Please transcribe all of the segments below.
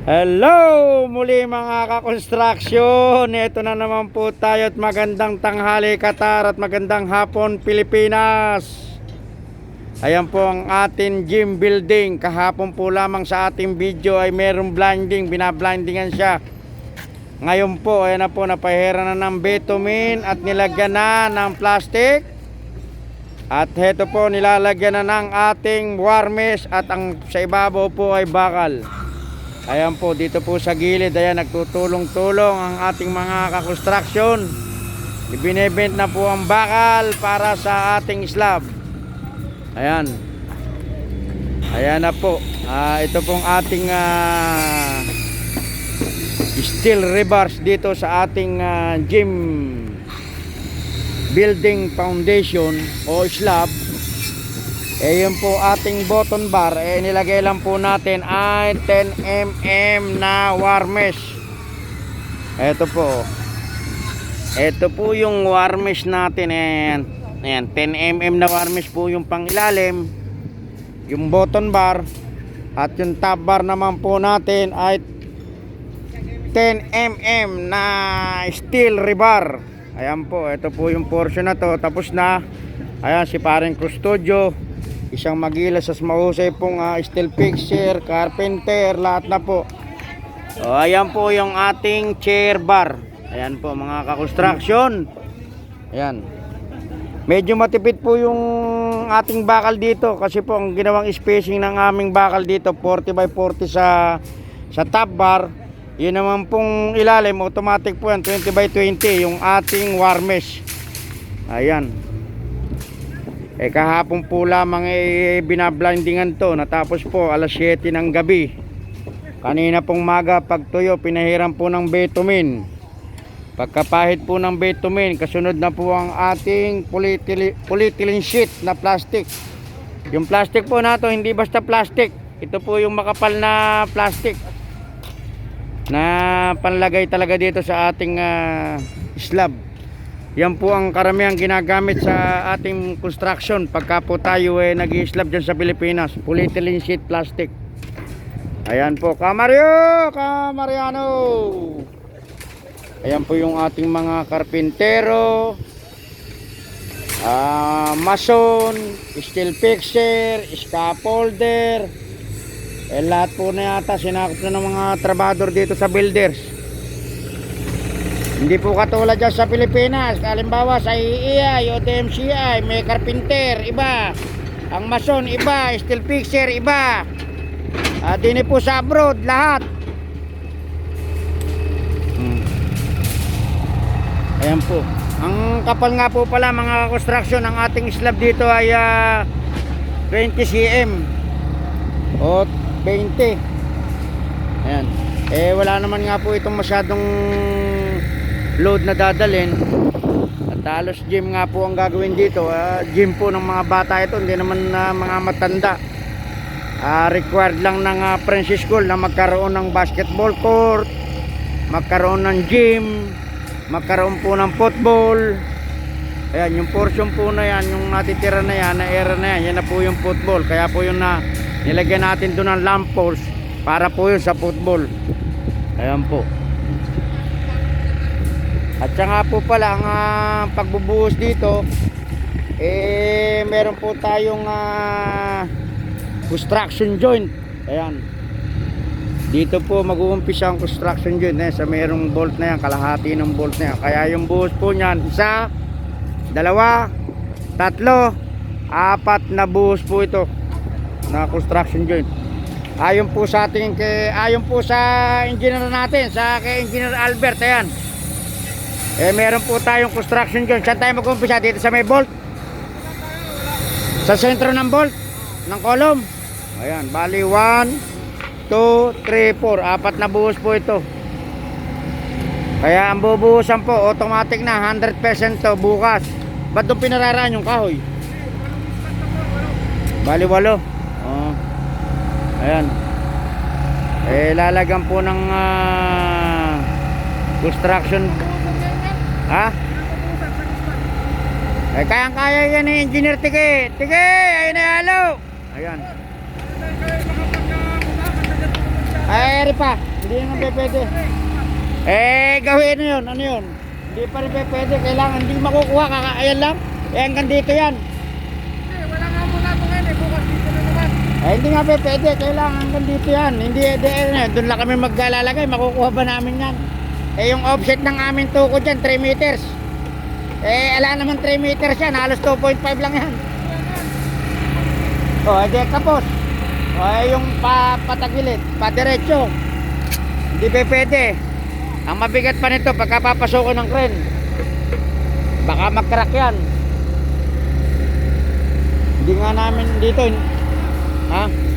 Hello! Muli mga ka-construction Ito na naman po tayo at magandang tanghali Qatar at magandang hapon Pilipinas. Ayan po ang ating gym building. Kahapon po lamang sa ating video ay merong blinding Binablindingan siya. Ngayon po ayan na po napahira na ng bitumen At nilagyan na ng plastic. At heto po nilalagyan na ng ating warmes At ang sa ibabaw po ay bakal Ayan po, dito po sa gilid, ayan, nagtutulong-tulong ang ating mga kakonstruksyon. Ibinebent na po ang bakal para sa ating slab. Ayan. Ayan na po. Ah, ito pong ating ah, steel rebars dito sa ating ah, gym building foundation o slab. Eh yun po ating button bar, eh nilagay lang po natin ay 10mm na warmesh. Ito po. Ito po yung warmesh natin. Ayan. Ayan, 10mm na warmesh po yung pangilalim. Yung button bar. At yung top bar naman po natin ay 10mm na steel rebar. Ayan po, ito po yung portion na to. Tapos na. Ayan, si paring custodio isang magilas sa mahusay pong ah, steel fixer, carpenter, lahat na po. O, ayan po yung ating chair bar. Ayan po mga ka-construction. Ayan. Medyo matipid po yung ating bakal dito kasi po ang ginawang spacing ng aming bakal dito 40 by 40 sa sa top bar. Yun naman pong ilalim automatic po yan 20 by 20 yung ating warmesh. Ayan. Eh kahapon po lamang eh binablindingan to natapos po alas 7 ng gabi. Kanina pong maga pagtuyo pinahiram po ng bitumen. Pagkapahid po ng bitumen kasunod na po ang ating polyethylene, sheet na plastic. Yung plastic po nato hindi basta plastic. Ito po yung makapal na plastic na panlagay talaga dito sa ating ah, slab. Yan po ang karamihang ginagamit sa ating construction pagka po tayo eh, nag-slab dyan sa Pilipinas. Polyethylene sheet plastic. Ayan po, Kamario! Kamariano! Ayan po yung ating mga karpintero, ah, mason, steel fixer, scaffolder, eh lahat po na yata sinakop na ng mga trabador dito sa builders. Hindi po katulad dyan sa Pilipinas. Halimbawa sa IEI o DMCI, may carpenter, iba. Ang mason, iba. Steel fixer, iba. Uh, dini po sa abroad, lahat. Hmm. Ayan po. Ang kapal nga po pala mga construction, ang ating slab dito ay ah, 20 cm. O 20. Ayan. Eh wala naman nga po itong masyadong load na dadalhin. At halos gym nga po ang gagawin dito. Ah, gym po ng mga bata ito. Hindi naman na mga matanda. Ah, required lang ng uh, Princess School na magkaroon ng basketball court magkaroon ng gym magkaroon po ng football. Ayan yung portion po na yan yung natitira na yan na era na yan yan na po yung football. Kaya po yung na nilagyan natin doon ng lamp post para po yun sa football. Ayan po at saka po pala ang ah, pagbubuhos dito eh meron po tayong ah, construction joint. Ayan. Dito po mag-uumpisa ang construction joint eh, sa merong bolt na yan, kalahati ng bolt na yan. Kaya yung buhos po niyan, isa, dalawa, tatlo, apat na buhos po ito na construction joint. Ayon po sa ating kay ayon po sa engineer natin, sa kay engineer Albert, ayan. Eh meron po tayong construction dyan. Saan tayo mag-umpisa? Dito sa may bolt? Sa sentro ng bolt? Ng column? Ayan, bali 1, 2, 3, 4. Apat na buhos po ito. Kaya ang bubuhusan po, automatic na, 100% to bukas. Ba't doon pinararaan yung kahoy? Bali 8. Oh. Ayan. Eh, lalagyan po ng ah, construction Ha? Eh, kayang-kaya yan ni Engineer Tike. Tike, ayun na halo. Ayan. Ay, ere pa. Hindi naman pwede. Eh, gawin na yun. Ano yun? Hindi pa rin pwede. Kailangan hindi makukuha. Kaka, ayan lang. Eh, hanggang dito yan. Eh, wala nga muna ito ngayon eh. Bukas dito na naman. Eh, hindi nga pwede. Kailangan hanggang dito yan. Hindi, di, eh, doon lang kami maglalagay. Makukuha ba namin yan? Eh, yung offset ng aming tuko dyan, 3 meters. Eh, ala naman 3 meters yan. Halos 2.5 lang yan. O, oh, edi kapos. O, eh, yung pa, patagilid, padiretso. Hindi pe pwede. Ang mabigat pa nito, ko ng crane. Baka mag-crack yan. Hindi nga namin dito. Ha?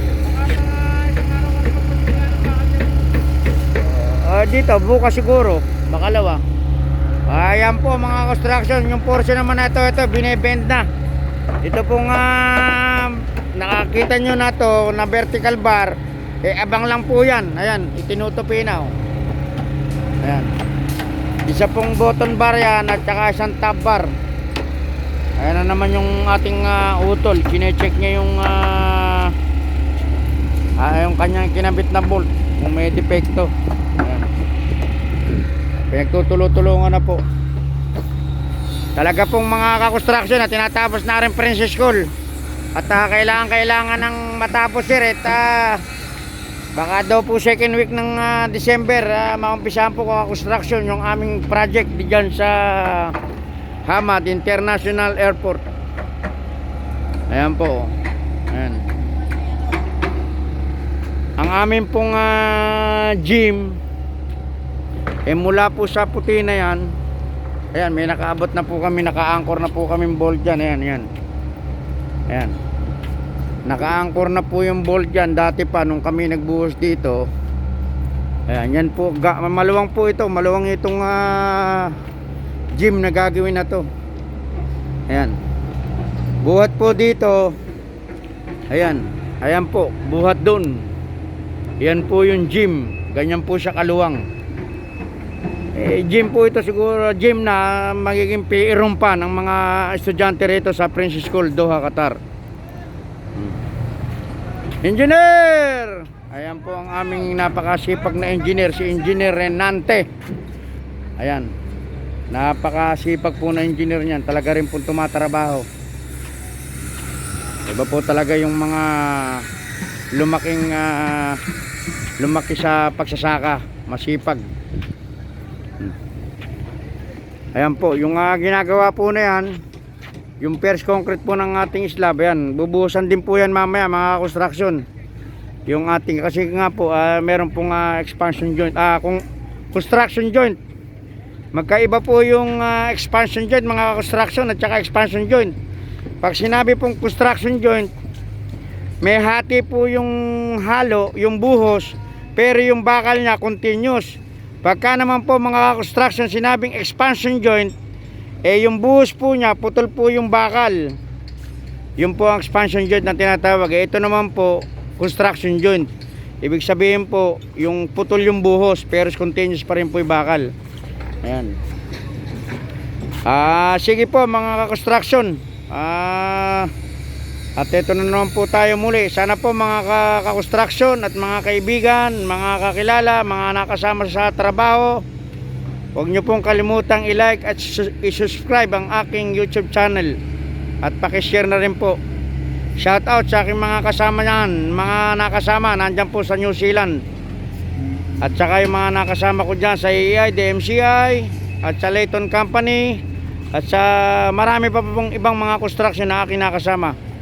Ah, dito, bukas siguro. Bakalawa. Ayan po mga construction. Yung portion naman na ito, ito, binibend na. Ito pong ah, nakakita nyo na to na vertical bar. Eh, abang lang po yan. Ayan, itinutupi na. Oh. Ayan. Isa pong button bar yan at saka isang top bar. Ayan na naman yung ating ah, utol. Kine-check niya yung ah, ah, yung kanyang kinabit na bolt kung may depekto. Pinagtutulo-tulungan na po. Talaga pong mga kakonstruction na tinatapos na rin Princess School. At ah, kailangan kailangan ng matapos sir at ah, baka daw po second week ng ah, December uh, maumpisahan po construction yung aming project diyan sa Hamad International Airport. Ayan po. Ayan. Ang amin pong ah, gym eh mula po sa puti na yan ayan may nakaabot na po kami naka-anchor na po kami bolt dyan ayan ayan. Ayan. Naka-anchor na po yung bolt dyan dati pa nung kami nagbuhos dito. Ayan yan po ga, maluwang po ito maluwang itong ah, gym na gagawin na to. Ayan. Buhat po dito. Ayan. Ayan po buhat doon yan po yung gym ganyan po siya kaluwang eh, gym po ito siguro gym na magiging room pa ng mga estudyante rito sa Princess School Doha, Qatar. Hmm. Engineer! Ayan po ang aming napakasipag na engineer, si Engineer Renante. Ayan. Napakasipag po na engineer niyan. Talaga rin po tumatrabaho. Iba po talaga yung mga lumaking ah, lumaki sa pagsasaka. Masipag. Ayan po, yung ah, ginagawa po na yan, yung first concrete po ng ating slab, ayan, bubuhusan din po yan mamaya mga construction. Yung ating, kasi nga po, ah, meron pong ah, expansion joint, ah, kung construction joint. Magkaiba po yung ah, expansion joint mga construction at saka expansion joint. Pag sinabi pong construction joint, may hati po yung halo, yung buhos, pero yung bakal niya continuous. Pagka naman po mga construction sinabing expansion joint, eh yung buhos po niya, putol po yung bakal. Yun po ang expansion joint na tinatawag. Eh, ito naman po, construction joint. Ibig sabihin po, yung putol yung buhos, pero continuous pa rin po yung bakal. Ayan. Ah, sige po mga construction. Ah, at ito na naman po tayo muli. Sana po mga ka- ka-construction at mga kaibigan, mga kakilala, mga nakasama sa trabaho, huwag nyo pong kalimutang i-like at su- i-subscribe ang aking YouTube channel. At pakishare na rin po. Shout out sa aking mga kasama niyan, mga nakasama nandyan po sa New Zealand. At saka yung mga nakasama ko dyan sa AEI, DMCI, at sa Layton Company, at sa marami pa pong ibang mga construction na aking nakasama.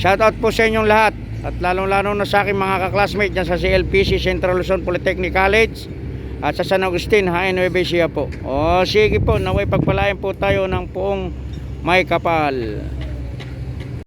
Shoutout po sa inyong lahat at lalong-lalo na sa aking mga kaklasmate dyan sa CLPC Central Luzon Polytechnic College at sa San Agustin, Nueva Ecija po. O sige po, naway pagpalain po tayo ng poong may kapal.